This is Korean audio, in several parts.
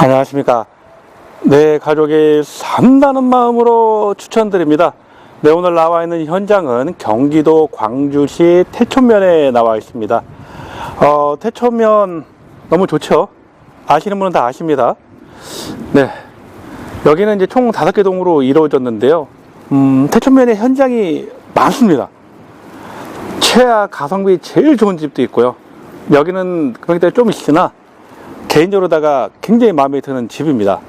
안녕하십니까. 네, 가족이 산다는 마음으로 추천드립니다. 네, 오늘 나와 있는 현장은 경기도 광주시 태촌면에 나와 있습니다. 어, 태촌면 너무 좋죠? 아시는 분은 다 아십니다. 네. 여기는 이제 총 다섯 개 동으로 이루어졌는데요. 음, 태촌면에 현장이 많습니다. 최하 가성비 제일 좋은 집도 있고요. 여기는 그렇기 때문에 좀 있으나 개인적으로다가 굉장히 마음에 드는 집입니다.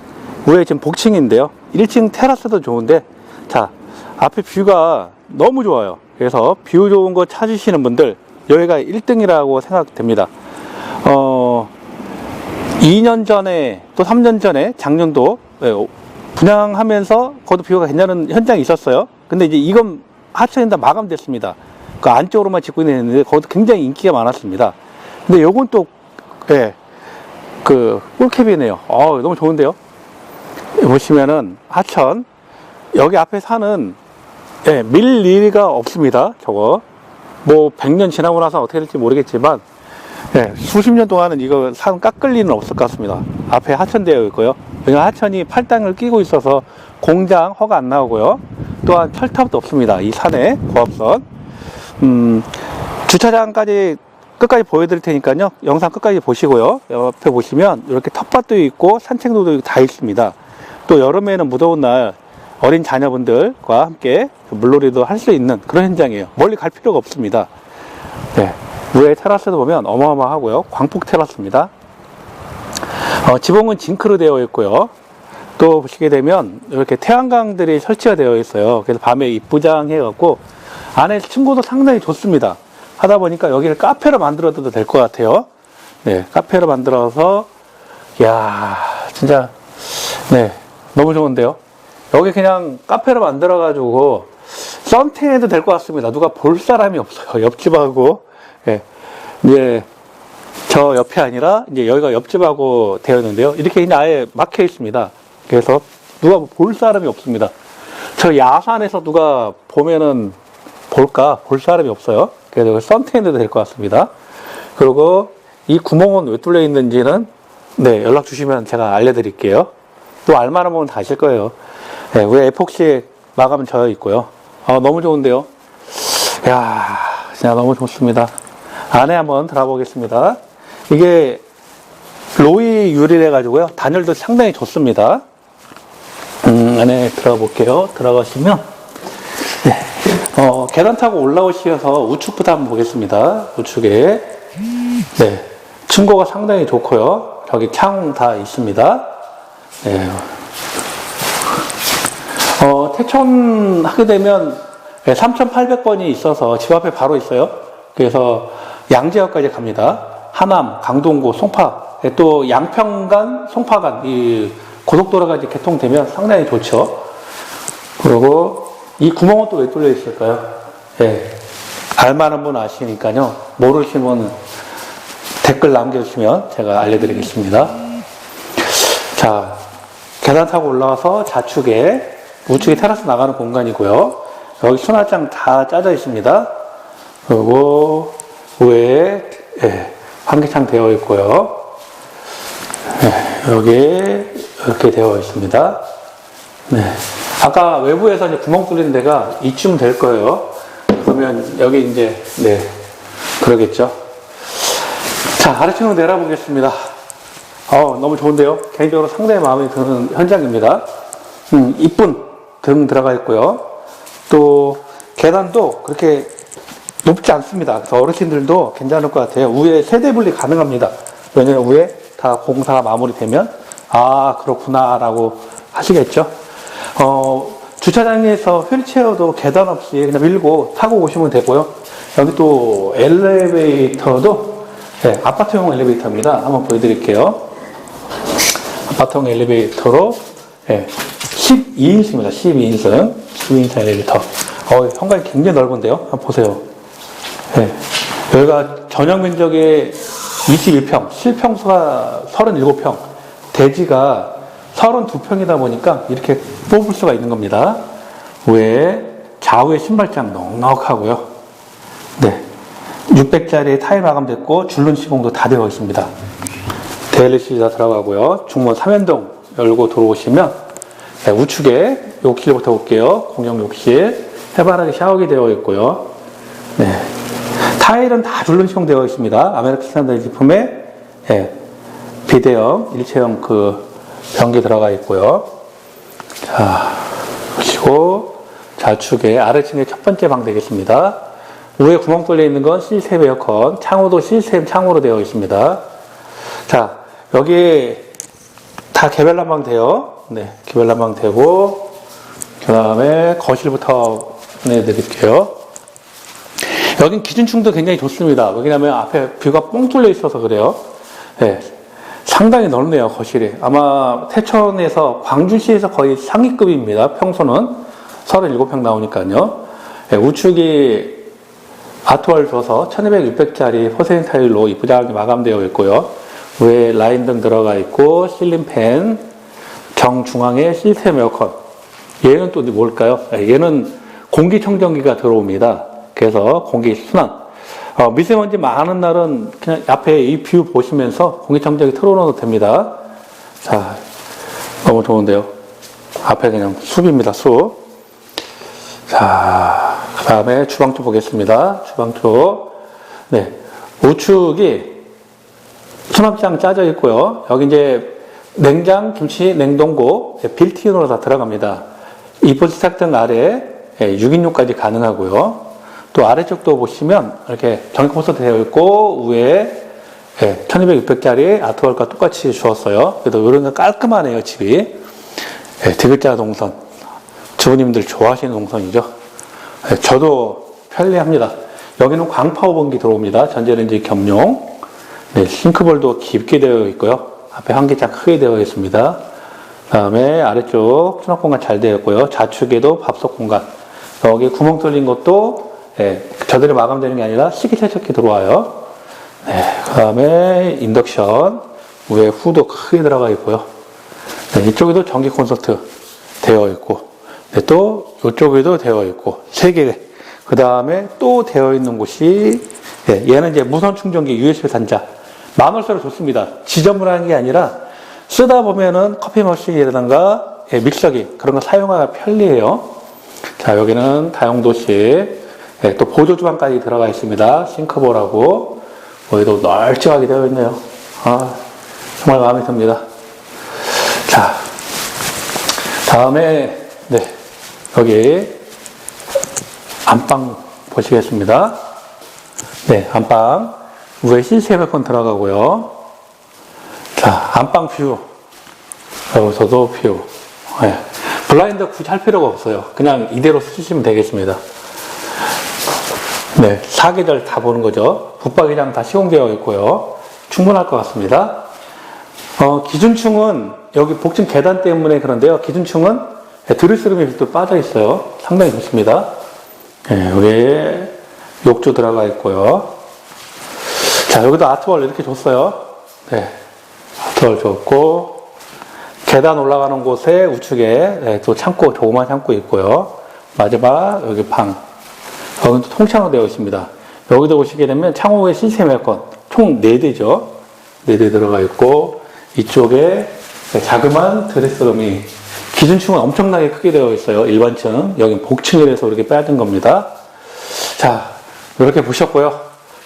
위에 지금 복층인데요. 1층 테라스도 좋은데, 자, 앞에 뷰가 너무 좋아요. 그래서 뷰 좋은 거 찾으시는 분들, 여기가 1등이라고 생각됩니다. 어, 2년 전에, 또 3년 전에, 작년도, 예, 분양하면서, 거기도 뷰가 괜찮은 현장이 있었어요. 근데 이제 이건 하천인다 마감됐습니다. 그 안쪽으로만 짓고 있는데, 거기도 굉장히 인기가 많았습니다. 근데 요건 또, 예, 그 꿀캡이네요. 어, 너무 좋은데요. 보시면은 하천 여기 앞에 산은 예, 밀 일이가 없습니다. 저거 뭐 100년 지나고 나서 어떻게 될지 모르겠지만 예, 수십 년 동안은 이거 산 깎을 일은 없을 것 같습니다. 앞에 하천되어 있고요. 왜냐면 하천이 팔당을 끼고 있어서 공장 허가 안 나오고요. 또한 철탑도 없습니다. 이 산에 고압선. 음, 주차장까지 끝까지 보여드릴 테니까요. 영상 끝까지 보시고요. 옆에 보시면 이렇게 텃밭도 있고 산책로도 다 있습니다. 또 여름에는 무더운 날 어린 자녀분들과 함께 그 물놀이도 할 수 있는 그런 현장이에요. 멀리 갈 필요가 없습니다. 네. 위에 테라스도 보면 어마어마하고요. 광폭 테라스입니다. 어, 지붕은 징크로 되어 있고요. 또 보시게 되면 이렇게 태양광들이 설치가 되어 있어요. 그래서 밤에 입부장해갖고 안에 층고도 상당히 좋습니다. 하다 보니까 여기를 카페로 만들어도 될 것 같아요. 네, 카페로 만들어서, 야 진짜, 네, 너무 좋은데요. 여기 그냥 카페로 만들어 가지고 썬팅 해도 될 것 같습니다. 누가 볼 사람이 없어요. 옆집하고, 예, 이제 저 옆이 아니라 이제 여기가 옆집하고 되어 있는데요. 이렇게 그냥 아예 막혀 있습니다. 그래서 누가 볼 사람이 없습니다. 저 야산에서 누가 보면은 볼까? 볼 사람이 없어요. 그래서 썬텐해도 될 것 같습니다. 그리고 이 구멍은 왜 뚫려 있는지는 네, 연락 주시면 제가 알려드릴게요. 또 알만한 분은 다 아실 거예요. 네, 위에 에폭시 마감 져 있고요. 아, 너무 좋은데요. 야 진짜 너무 좋습니다. 안에 한번 들어보겠습니다. 이게 로이 유리래 가지고요. 단열도 상당히 좋습니다. 음, 안에 들어가 볼게요. 들어가시면 네. 어, 계단 타고 올라오셔서 우측부터 한번 보겠습니다. 우측에 네. 층고가 상당히 좋고요. 여기 창 다 있습니다. 네. 어, 태촌 하게 되면 3,800번이 있어서 집 앞에 바로 있어요. 그래서 양재역까지 갑니다. 하남, 강동구, 송파, 예, 또 양평간, 송파간 이 고속도로가 이제 개통되면 상당히 좋죠. 그리고 이 구멍은 또 왜 뚫려 있을까요? 예. 알만한 분 아시니까요. 모르시면 댓글 남겨주시면 제가 알려드리겠습니다. 자, 계단 타고 올라와서 좌측에 우측에 테라스 나가는 공간이고요. 여기 수납장 다 짜져 있습니다. 그리고 위에 예, 환기창 되어 있고요. 예, 여기 이렇게 되어 있습니다. 네. 아까 외부에서 이제 구멍 뚫린 데가 이쯤 될 거예요. 그러면 여기 이제, 네. 그러겠죠. 자, 아래층으로 내려보겠습니다. 어, 너무 좋은데요? 개인적으로 상당히 마음에 드는 현장입니다. 음, 이쁜 등 들어가 있고요. 또, 계단도 그렇게 높지 않습니다. 그래서 어르신들도 괜찮을 것 같아요. 위에 세대 분리 가능합니다. 왜냐면 위에 다 공사가 마무리되면, 아, 그렇구나라고 하시겠죠. 어, 주차장에서 휠체어도 계단 없이 그냥 밀고 타고 오시면 되고요. 여기 또 엘리베이터도 네, 아파트용 엘리베이터입니다. 한번 보여드릴게요. 아파트용 엘리베이터로 네, 12인승입니다. 12인승. 12인승 엘리베이터. 어, 현관이 굉장히 넓은데요. 한번 보세요. 네, 여기가 전용 면적의 21평, 실평수가 37평, 대지가 32평이다 보니까 이렇게 뽑을 수가 있는 겁니다. 위에 좌우에 신발장 넉넉하고요. 네. 600짜리 타일 마감됐고 줄눈 시공도 다 되어 있습니다. JLC 다 들어가고요. 중문 3연동 열고 들어오시면 네, 우측에 욕실부터 볼게요. 공용 욕실. 해바라기 샤워기 되어 있고요. 네. 타일은 다 줄눈 시공되어 있습니다. 아메리칸 스탠다드 제품에 예, 비대형 일체형 그 변기 들어가 있고요. 자, 보시고 좌측에 아래층에 첫 번째 방 되겠습니다. 위에 구멍 뚫려 있는 건 시스템 에어컨, 창호도 시스템 창호로 되어 있습니다. 자, 여기 다 개별 난방 돼요. 네, 개별 난방 되고, 그 다음에 거실부터 보내드릴게요. 여긴 기준층도 굉장히 좋습니다. 왜냐하면 앞에 뷰가 뻥 뚫려 있어서 그래요. 네, 상당히 넓네요, 거실이. 아마 태천에서, 광주시에서 거의 상위급입니다. 평소는 37평 나오니까요. 네, 우측이 아트월 줘서 1200, 600짜리 포세인 타일로 이쁘장하게 마감되어 있고요. 위에 라인 등 들어가 있고, 실링팬, 정중앙에 시스템 에어컨. 얘는 또 뭘까요? 네, 얘는 공기청정기가 들어옵니다. 그래서 공기 순환. 어, 미세먼지 많은 날은 그냥 앞에 이 뷰 보시면서 공기청정기 틀어놓어도 됩니다. 자, 너무 좋은데요. 앞에 그냥 숲입니다, 숲. 자, 그 다음에 주방 쪽 보겠습니다. 주방 쪽. 네. 우측이 수납장 짜져 있고요. 여기 이제 냉장, 김치, 냉동고, 네, 빌트인으로 다 들어갑니다. 이불 시작등 아래 6인용까지 가능하고요. 또 아래쪽도 보시면 이렇게 전기 콘서트 되어 있고 위에 1200, 600짜리 아트월과 똑같이 주었어요. 그래도 이런 거 깔끔하네요, 집이. 예, 디귿자 동선. 주부님들 좋아하시는 동선이죠. 예, 저도 편리합니다. 여기는 광파워 번기 들어옵니다. 전자레인지 겸용. 네, 싱크볼도 깊게 되어 있고요. 앞에 환기장 크게 되어 있습니다. 다음에 아래쪽 수납 공간 잘 되어 있고요. 좌측에도 밥솥 공간. 여기 구멍 뚫린 것도 예, 저들이 마감되는 게 아니라 식기세척기 들어와요. 네, 그 다음에 인덕션. 위에 후도 크게 들어가 있고요. 네, 이쪽에도 전기 콘서트 되어 있고, 네, 또 이쪽에도 되어 있고, 세 개. 그 다음에 또 되어 있는 곳이, 예, 얘는 이제 무선 충전기 USB 단자. 만월세로 좋습니다. 지점을 하는 게 아니라 쓰다 보면은 커피 머신이라든가 예, 믹서기 그런 거 사용하기가 편리해요. 자, 여기는 다용도실. 예, 또 보조 주방까지 들어가 있습니다. 싱크볼하고 여기도 널찍하게 되어 있네요. 아, 정말 마음에 듭니다. 자, 다음에 네 여기 안방 보시겠습니다. 네, 안방 위에 시스템 에어컨 들어가고요. 자, 안방 뷰 여기서도 뷰. 네. 블라인드 굳이 할 필요가 없어요. 그냥 이대로 쓰시면 되겠습니다. 네, 사계절 다 보는 거죠. 붙박이장 다 시공되어 있고요. 충분할 것 같습니다. 어, 기준층은 여기 복층 계단 때문에 그런데요. 기준층은 드레스룸이 또 빠져 있어요. 상당히 좋습니다. 네, 여기 욕조 들어가 있고요. 자, 여기도 아트월 이렇게 줬어요. 네, 아트월 줬고 계단 올라가는 곳에 우측에 네, 또 창고, 조그만 창고 있고요. 마지막 여기 방. 또 통창으로 되어 있습니다. 여기도 보시게 되면 창호의 시스템 에어컨 총 4대죠. 4대 들어가 있고 이쪽에 자그만 드레스룸이 기준층은 엄청나게 크게 되어 있어요. 일반층. 여기 복층이라서 이렇게 빼앗은 겁니다. 자, 이렇게 보셨고요.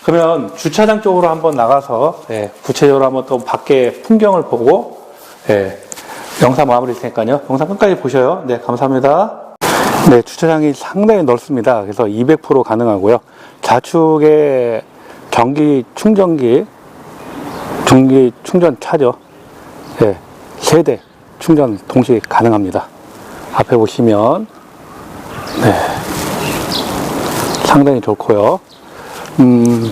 그러면 주차장 쪽으로 한번 나가서 예, 구체적으로 한번 또 밖에 풍경을 보고 예, 영상 마무리 테니까요. 영상 끝까지 보셔요. 네, 감사합니다. 네, 주차장이 상당히 넓습니다. 그래서 200% 가능하고요. 좌측에 전기 충전기, 전기 충전 차죠. 네, 세대 충전 동시에 가능합니다. 앞에 보시면, 네, 상당히 좋고요. 음,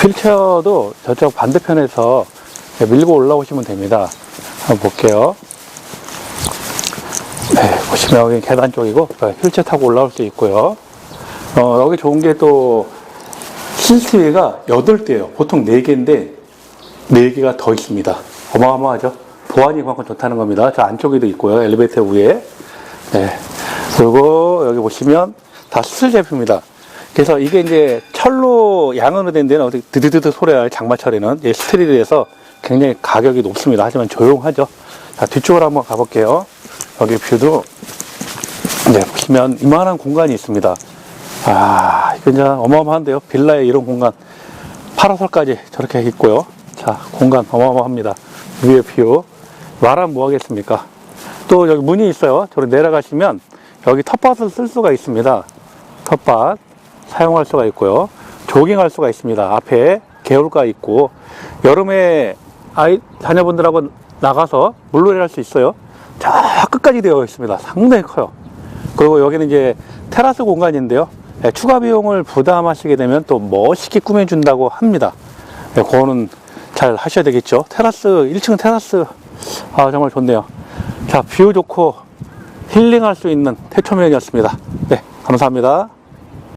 휠체어도 저쪽 반대편에서 밀고 올라오시면 됩니다. 한번 볼게요. 네, 보시면 여기 계단 쪽이고 어, 휠체어 타고 올라올 수 있고요. 어, 여기 좋은 게 또 CCTV가 8대예요. 보통 4개인데 4개가 더 있습니다. 어마어마하죠. 보안이 그만큼 좋다는 겁니다. 저 안쪽에도 있고요. 엘리베이터 위에. 네. 그리고 여기 보시면 다 수술 제품입니다. 그래서 이게 이제 철로 양으로 된 데는 어디 드드드드 소리가 장마철에는 이 스트릴에서 굉장히 가격이 높습니다. 하지만 조용하죠. 자, 뒤쪽으로 한번 가볼게요. 여기 뷰도 네, 보시면 이만한 공간이 있습니다. 아, 진짜 어마어마한데요. 빌라에 이런 공간. 파라솔까지 저렇게 있고요. 자, 공간 어마어마합니다. 위에 뷰. 말하면 뭐 하겠습니까? 또 여기 문이 있어요. 저로 내려가시면 여기 텃밭을 쓸 수가 있습니다. 텃밭 사용할 수가 있고요. 조깅할 수가 있습니다. 앞에 개울가 있고 여름에 아이 자녀분들하고 나가서 물놀이 할 수 있어요. 저 끝까지 되어 있습니다. 상당히 커요. 그리고 여기는 이제 테라스 공간인데요. 예, 추가 비용을 부담하시게 되면 또 멋있게 꾸며준다고 합니다. 예, 그거는 잘 하셔야 되겠죠. 테라스, 1층 테라스. 아, 정말 좋네요. 자, 뷰 좋고 힐링할 수 있는 태초면이었습니다. 네, 감사합니다.